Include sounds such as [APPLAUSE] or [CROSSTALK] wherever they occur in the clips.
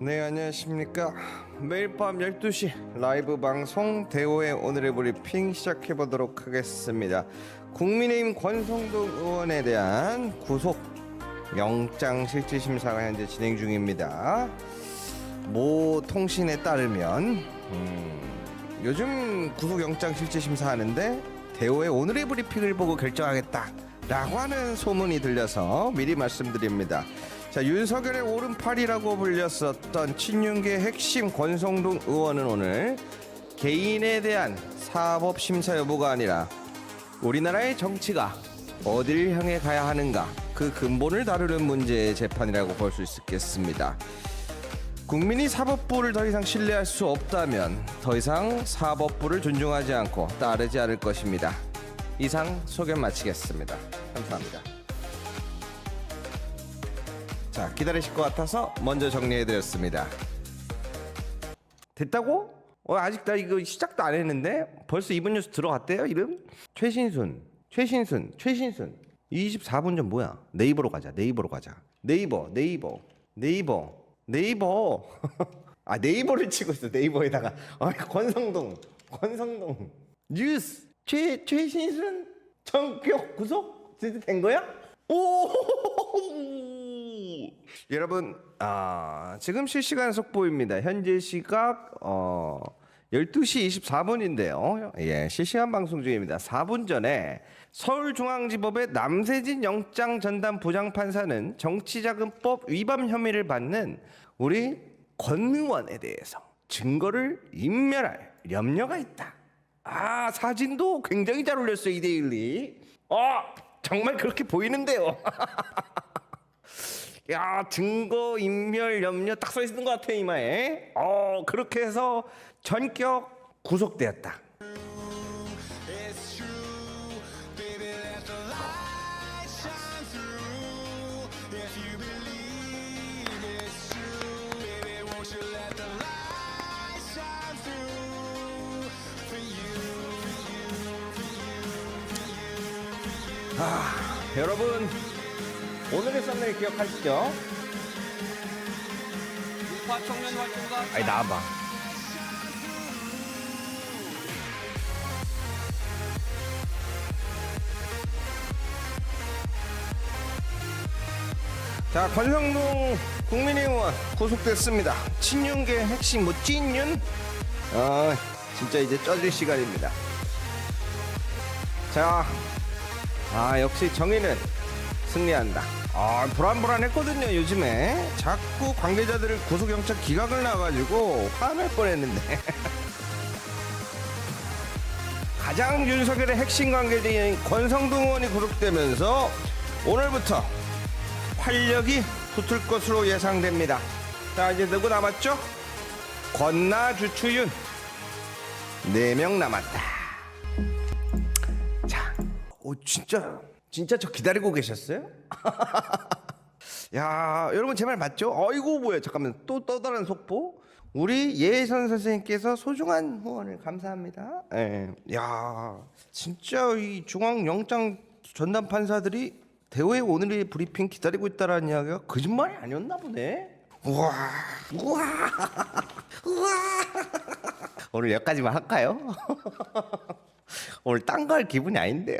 네 안녕하십니까. 매일 밤 12시 라이브 방송 대호의 오늘의 브리핑 시작해 보도록 하겠습니다. 국민의힘 권성동 의원에 대한 구속 영장 실질 심사가 현재 진행 중입니다. 모 통신에 따르면 음, 요즘 구속 영장 실질 심사 하는데 대호의 오늘의 브리핑을 보고 결정하겠다 라고 하는 소문이 들려서 미리 말씀드립니다. 자 윤석열의 오른팔이라고 불렸었던 친윤계 핵심 권성동 의원은 오늘 개인에 대한 사법 심사 여부가 아니라 우리나라의 정치가 어디를 향해 가야 하는가 그 근본을 다루는 문제의 재판이라고 볼 수 있겠습니다. 국민이 사법부를 더 이상 신뢰할 수 없다면 더 이상 사법부를 존중하지 않고 따르지 않을 것입니다. 이상 소견 마치겠습니다. 감사합니다. 자, 기다리실 것 같아서 먼저 정리해드렸습니다. 됐다고? 어, 아직 나 이거 시작도 안 했는데 벌써 이번 뉴스 들어갔대요 이름? 최신순, 최신순, 최신순. 24분 전 뭐야? 네이버로 가자. 네이버로 가자. 네이버, 네이버, 네이버, 네이버. [LAUGHS] 아 네이버를 치고 있어 네이버에다가. 아 권성동, 권성동. 뉴스 최 최신순 전격 구속 진짜 된 거야? 오! [LAUGHS] 여러분, 아, 지금 실시간 속보입니다. 현재 시각 어 12시 24분인데요. 예, 실시간 방송 중입니다. 4분 전에 서울중앙지법의 남세진 영장 전담 부장판사는 정치자금법 위반 혐의를 받는 우리 권 의원에 대해서 증거를 인멸할 염려가 있다. 아, 사진도 굉장히 잘 올렸어요, 이데일리. 어, 정말 그렇게 보이는데요. [LAUGHS] 야 증거 인멸 염려 딱 써 있는 것 같아 이마에. 어 그렇게 해서 전격 구속되었다. 여러분 오늘의 썸네일 기억하시죠? 우파 청년 활동가 아니 나와봐. 자 권성동 국민의힘 의원 구속됐습니다. 친윤계 핵심 뭐 찐윤? 아 진짜 이제 쪄질 시간입니다. 자, 아 역시 정의는 승리한다. 아 불안불안했거든요 요즘에 자꾸 관계자들을 구속영장 기각을 나가지고 화낼 뻔했는데 [LAUGHS] 가장 윤석열의 핵심 관계자인 권성동 의원이 구속되면서 오늘부터 활력이 붙을 것으로 예상됩니다. 자 이제 누구 남았죠? 권나 주추윤 네 명 남았다. 자, 오 진짜 진짜 저 기다리고 계셨어요? [LAUGHS] 야, 여러분 제 말 맞죠? 어이구 뭐야? 잠깐만 또 또 다른 속보. 우리 예선 선생님께서 소중한 후원을 감사합니다. 예. 야, 진짜 이 중앙 영장 전담 판사들이 대우의 오늘의 브리핑 기다리고 있다라는 이야기가 거짓말이 아니었나 보네. 우와, 우와, [LAUGHS] 우와. 오늘 여기까지만 할까요? [LAUGHS] 오늘 딴 거 할 기분이 아닌데요.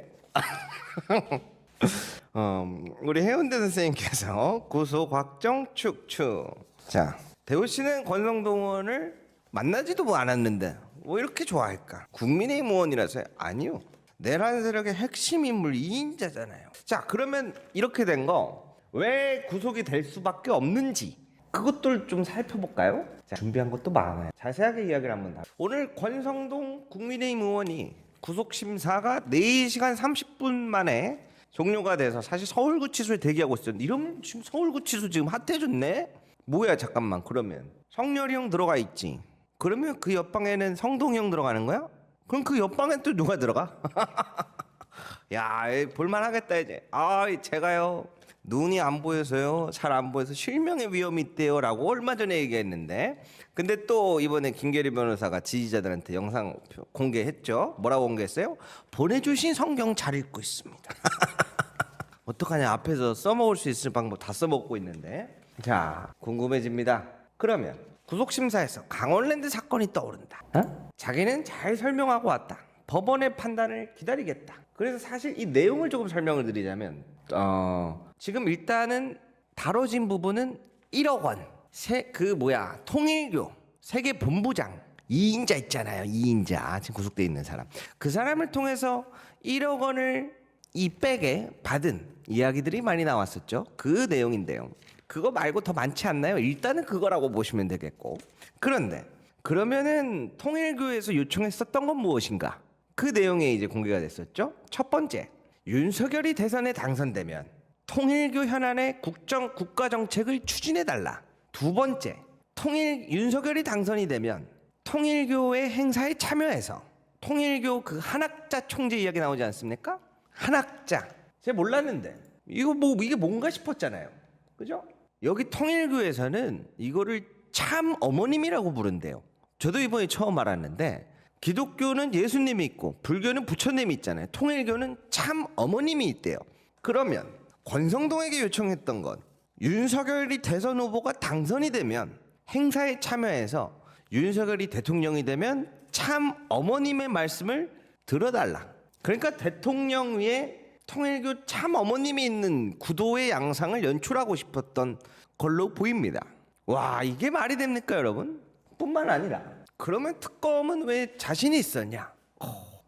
어, [LAUGHS] 우리 해운대 선생님께서 구속 확정 축축. 자, 대호 씨는 권성동 의원을 만나지도 뭐 않았는데 뭐 이렇게 좋아할까? 국민의힘 의원이라서요? 아니요. 내란 세력의 핵심 인물 2인자잖아요. 자, 그러면 이렇게 된 거 왜 구속이 될 수밖에 없는지 그것들 좀 살펴볼까요? 자, 준비한 것도 많아요. 자세하게 이야기를 한번 다. 오늘 권성동 국민의힘 의원이 구속 심사가 4시간 30분 만에 종료가 돼서 사실 서울구치소에 대기하고 있었는데 이러면 지금 서울구치소 지금 핫해졌네? 뭐야 잠깐만 그러면 성렬이 형 들어가 있지 그러면 그 옆방에는 성동이 형 들어가는 거야? 그럼 그 옆방엔 또 누가 들어가? [LAUGHS] 야 볼만하겠다 이제 아 제가요 눈이 안 보여서요 잘 안 보여서 실명의 위험이 있대요 라고 얼마 전에 얘기했는데 근데 또 이번에 김계리 변호사가 지지자들한테 영상 공개했죠 뭐라고 공개했어요? 보내주신 성경 잘 읽고 있습니다 [LAUGHS] 어떡하냐 앞에서 써먹을 수 있을 방법 다 써먹고 있는데 자 궁금해집니다 그러면 구속심사에서 강원랜드 사건이 떠오른다. 어? 자기는 잘 설명하고 왔다. 법원의 판단을 기다리겠다. 그래서 사실 이 내용을 조금 설명을 드리자면 어, 지금 일단은 다뤄진 부분은 1억 원. 세, 그 뭐야 통일교 세계 본부장 이인자 있잖아요. 이인자 지금 구속돼 있는 사람. 그 사람을 통해서 1억 원을 이 백에 받은 이야기들이 많이 나왔었죠. 그 내용인데요. 그거 말고 더 많지 않나요? 일단은 그거라고 보시면 되겠고. 그런데 그러면은 통일교에서 요청했었던 건 무엇인가? 그 내용이 이제 공개가 됐었죠. 첫 번째, 윤석열이 대선에 당선되면 통일교 현안의 국정 국가 정책을 추진해 달라. 두 번째, 통일 윤석열이 당선이 되면 통일교의 행사에 참여해서 통일교 그 한학자 총재 이야기 나오지 않습니까? 한학자. 제가 몰랐는데 이거 뭐 이게 뭔가 싶었잖아요. 그죠? 여기 통일교에서는 이거를 참 어머님이라고 부른대요. 저도 이번에 처음 알았는데 기독교는 예수님이 있고 불교는 부처님이 있잖아요. 통일교는 참 어머님이 있대요. 그러면 권성동에게 요청했던 건 윤석열이 대선 후보가 당선이 되면 행사에 참여해서 윤석열이 대통령이 되면 참 어머님의 말씀을 들어달라. 그러니까 대통령 위에 통일교 참 어머님이 있는 구도의 양상을 연출하고 싶었던 걸로 보입니다. 와 이게 말이 됩니까 여러분? 뿐만 아니라 그러면 특검은 왜 자신이 있었냐?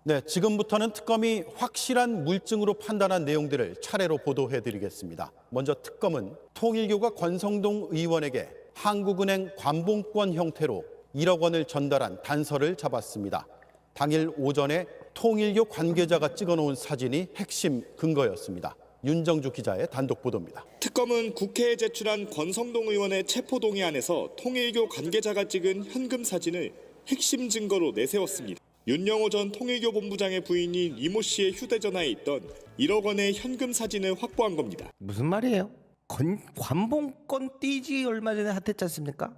네, 지금부터는 특검이 확실한 물증으로 판단한 내용들을 차례로 보도해 드리겠습니다. 먼저 특검은 통일교가 권성동 의원에게 한국은행 관봉권 형태로 1억 원을 전달한 단서를 잡았습니다. 당일 오전에 통일교 관계자가 찍어놓은 사진이 핵심 근거였습니다. 윤정주 기자의 단독 보도입니다. 특검은 국회에 제출한 권성동 의원의 체포동의안에서 통일교 관계자가 찍은 현금 사진을 핵심 증거로 내세웠습니다. 윤영호 전 통일교 본부장의 부인인 이모 씨의 휴대전화에 있던 1억 원의 현금 사진을 확보한 겁니다. 무슨 말이에요? 건, 관봉권 띠지 얼마 전에 핫했지 않습니까?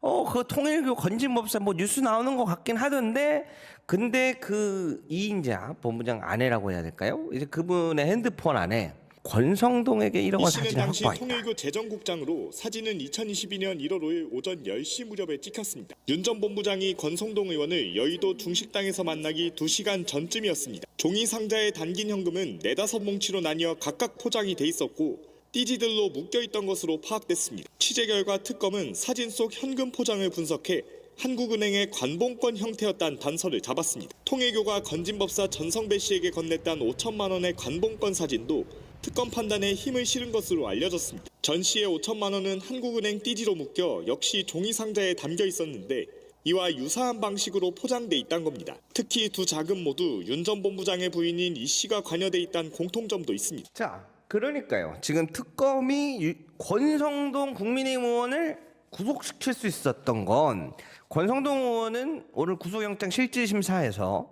어, 그 통일교 건진법사 뭐 뉴스 나오는 것 같긴 하던데, 근데 그 이인자 본부장 아내라고 해야 될까요? 이제 그분의 핸드폰 안에 권성동에게 이 1억 원 씨는 사진을 당시 확보했다. 통일교 재정국장으로 사진은 2022년 1월 5일 오전 10시 무렵에 찍혔습니다. 윤 전 본부장이 권성동 의원을 여의도 중식당에서 만나기 2시간 전쯤이었습니다. 종이 상자에 담긴 현금은 네다섯 뭉치로 나뉘어 각각 포장이 돼 있었고 띠지들로 묶여있던 것으로 파악됐습니다. 취재 결과 특검은 사진 속 현금 포장을 분석해 한국은행의 관봉권 형태였다는 단서를 잡았습니다. 통일교가 건진법사 전성배 씨에게 건넸던 5천만 원의 관봉권 사진도 특검 판단에 힘을 실은 것으로 알려졌습니다. 전 씨의 5천만 원은 한국은행 띠지로 묶여 역시 종이 상자에 담겨 있었는데 이와 유사한 방식으로 포장돼 있다는 겁니다. 특히 두 자금 모두 윤 전 본부장의 부인인 이 씨가 관여돼 있다는 공통점도 있습니다. 자, 그러니까요. 지금 특검이 유- 권성동 국민의힘 의원을 구속시킬 수 있었던 건 권성동 의원은 오늘 구속영장 실질심사에서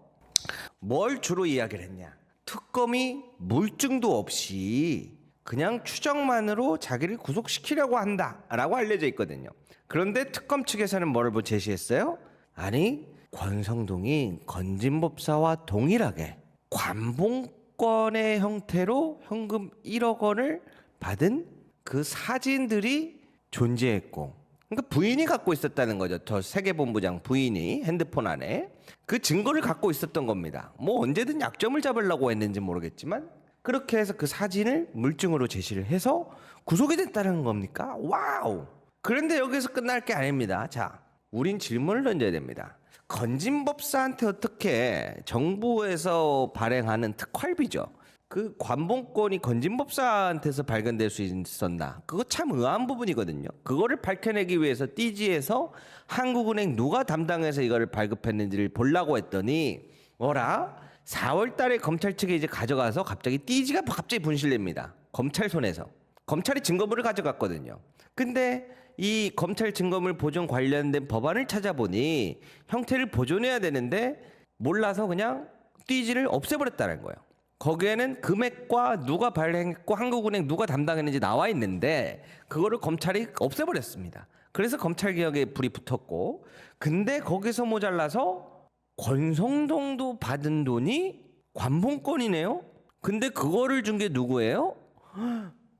뭘 주로 이야기를 했냐? 특검이 물증도 없이 그냥 추정만으로 자기를 구속시키려고 한다라고 알려져 있거든요. 그런데 특검 측에서는 뭐를 뭐 제시했어요? 아니 권성동이 건진법사와 동일하게 관봉권의 형태로 현금 1억 원을 받은 그 사진들이 존재했고 그러니까 부인이 갖고 있었다는 거죠. 저 세계본부장 부인이 핸드폰 안에 그 증거를 갖고 있었던 겁니다. 뭐 언제든 약점을 잡으려고 했는지 모르겠지만 그렇게 해서 그 사진을 물증으로 제시를 해서 구속이 됐다는 겁니까? 와우. 그런데 여기서 끝날 게 아닙니다. 자, 우린 질문을 던져야 됩니다. 건진법사한테 어떻게 정부에서 발행하는 특활비죠. 그 관봉권이 건진법사한테서 발견될 수 있었나? 그거 참 의아한 부분이거든요. 그거를 밝혀내기 위해서 띠지에서 한국은행 누가 담당해서 이거를 발급했는지를 보려고 했더니 뭐라? 4월 달에 검찰 측에 이제 가져가서 갑자기 띠지가 갑자기 분실됩니다. 검찰 손에서. 검찰이 증거물을 가져갔거든요. 근데 이 검찰 증거물 보존 관련된 법안을 찾아보니 형태를 보존해야 되는데 몰라서 그냥 띠지를 없애버렸다는 거예요. 거기에는 금액과 누가 발행했고 한국은행 누가 담당했는지 나와 있는데 그거를 검찰이 없애버렸습니다. 그래서 검찰 개혁에 불이 붙었고 근데 거기서 모자라서 권성동도 받은 돈이 관봉권이네요. 근데 그거를 준 게 누구예요?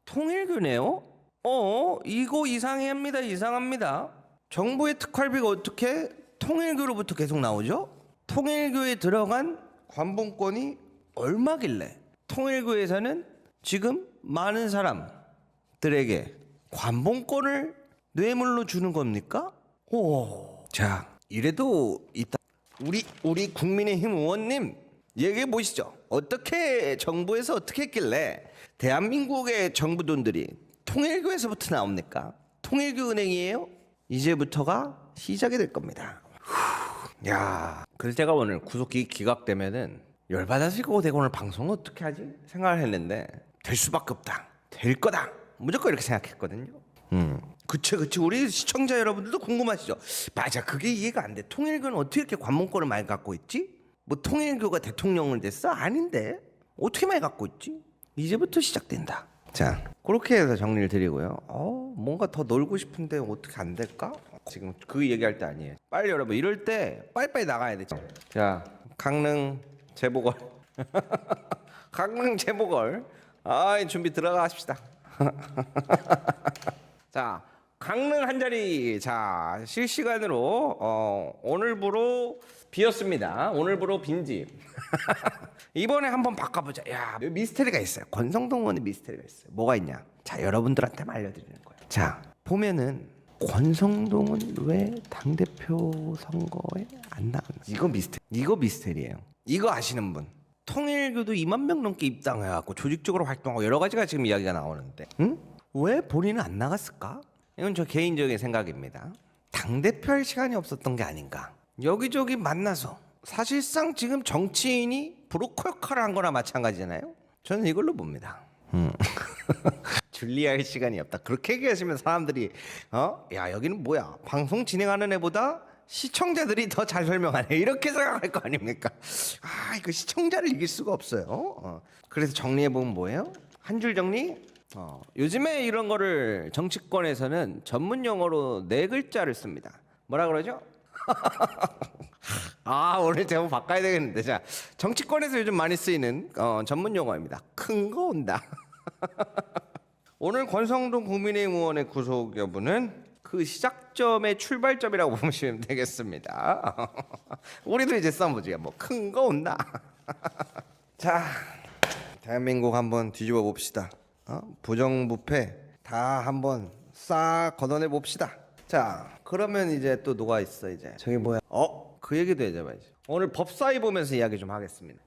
통일교네요. 어, 이거 이상합니다. 이상합니다. 정부의 특활비가 어떻게 통일교로부터 계속 나오죠? 통일교에 들어간 관봉권이 얼마길래 통일교에서는 지금 많은 사람들에게 관봉권을 뇌물로 주는 겁니까? 오, 자 이래도 있다. 우리 우리 국민의힘 의원님 얘기해 보시죠. 어떻게 정부에서 어떻게 했길래 대한민국의 정부 돈들이 통일교에서부터 나옵니까? 통일교 은행이에요? 이제부터가 시작이 될 겁니다. 후, 야, 그래서 제가 오늘 구속기 기각되면은 열받아서 이거 내가 오늘 방송 어떻게 하지 생각을 했는데 될 수밖에 없다. 될 거다. 무조건 이렇게 생각했거든요. 음. 그치 그치 우리 시청자 여러분들도 궁금하시죠? 맞아 그게 이해가 안 돼. 통일교는 어떻게 이렇게 관문권을 많이 갖고 있지? 뭐 통일교가 대통령을 됐어? 아닌데 어떻게 많이 갖고 있지? 이제부터 시작된다. 자 그렇게 해서 정리를 드리고요. 어 뭔가 더 놀고 싶은데 어떻게 안 될까? 지금 그 얘기할 때 아니에요. 빨리 여러분 이럴 때 빨리빨리 나가야 돼. 자 강릉 재보궐 [LAUGHS] 강릉 재보궐 아 준비 들어가십시다. [LAUGHS] 자 강릉 한 자리 자 실시간으로 어, 오늘부로 비었습니다. 오늘부로 빈집. [LAUGHS] 이번에 한번 바꿔보자. 야 미스테리가 있어요. 권성동 의원의 미스테리가 있어요. 뭐가 있냐? 자 여러분들한테만 알려드리는 거예요. 자 보면은 권성동은 왜 당 대표 선거에 안 나갔나? 이거 미스테리. 이거 미스테리예요. 이거 아시는 분? 통일교도 2만 명 넘게 입당해갖고 조직적으로 활동하고 여러 가지가 지금 이야기가 나오는데, 응? 왜 본인은 안 나갔을까? 이건 저 개인적인 생각입니다. 당 대표 할 시간이 없었던 게 아닌가? 여기저기 만나서 사실상 지금 정치인이 브로커 역할을 한 거나 마찬가지잖아요. 저는 이걸로 봅니다. 음. [LAUGHS] 줄리할 시간이 없다. 그렇게 얘기하시면 사람들이 어? 야 여기는 뭐야? 방송 진행하는 애보다 시청자들이 더 잘 설명하네. 이렇게 생각할 거 아닙니까? 아 이거 시청자를 이길 수가 없어요. 어. 그래서 정리해 보면 뭐예요? 한 줄 정리. 어. 요즘에 이런 거를 정치권에서는 전문 용어로 네 글자를 씁니다. 뭐라 그러죠? [LAUGHS] 아 오늘 제목 바꿔야 되겠는데 자 정치권에서 요즘 많이 쓰이는 어, 전문 용어입니다. 큰 거 온다. [LAUGHS] 오늘 권성동 국민의힘 의원의 구속 여부는 그 시작점의 출발점이라고 [LAUGHS] 보시면 되겠습니다. [LAUGHS] 우리도 이제 써보지 뭐큰 거 온다. [LAUGHS] 자 대한민국 한번 뒤집어 봅시다. 어? 부정부패 다 한번 싹 걷어내 봅시다. 자 그러면 이제 또 누가 있어 이제 저기 뭐야? 어? 그 얘기도 해줘봐야지. 오늘 법사위 보면서 이야기 좀 하겠습니다.